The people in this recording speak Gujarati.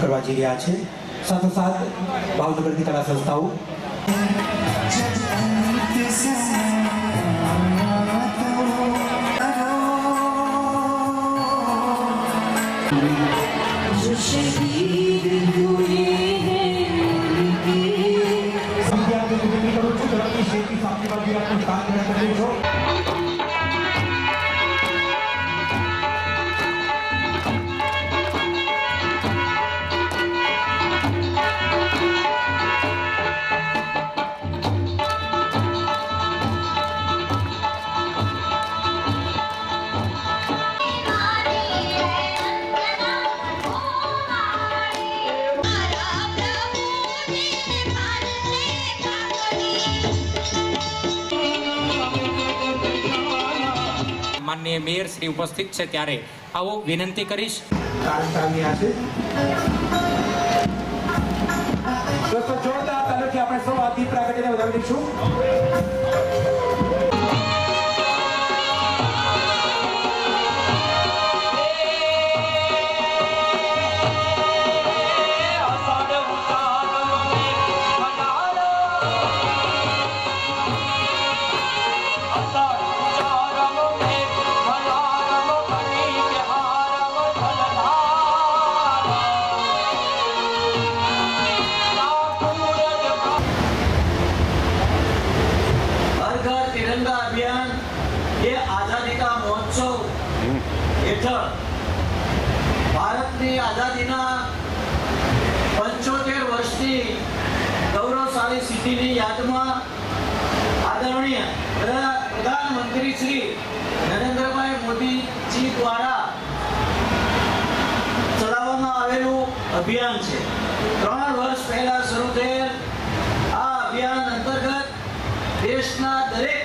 કરવા જઈ રહ્યા છે સાથોસાથ ભાવનગરની કલા સંસ્થાઓ should be માનનીય મેયર શ્રી ઉપસ્થિત છે ત્યારે આવો વિનંતી કરીશ. આપણે સૌ આ દીપ પ્રાગટ્યને વધાવી દઈશું. હેઠળ ભારતની આઝાદીના પંચોતેર વર્ષની ગૌરવશાળી સિદ્ધિની યાદમાં આદરણીય પ્રધાનમંત્રી શ્રી નરેન્દ્રભાઈ મોદીજી દ્વારા ચલાવવામાં આવેલું અભિયાન છે. ત્રણ વર્ષ પહેલા શરૂ થયેલ આ અભિયાન અંતર્ગત દેશના દરેક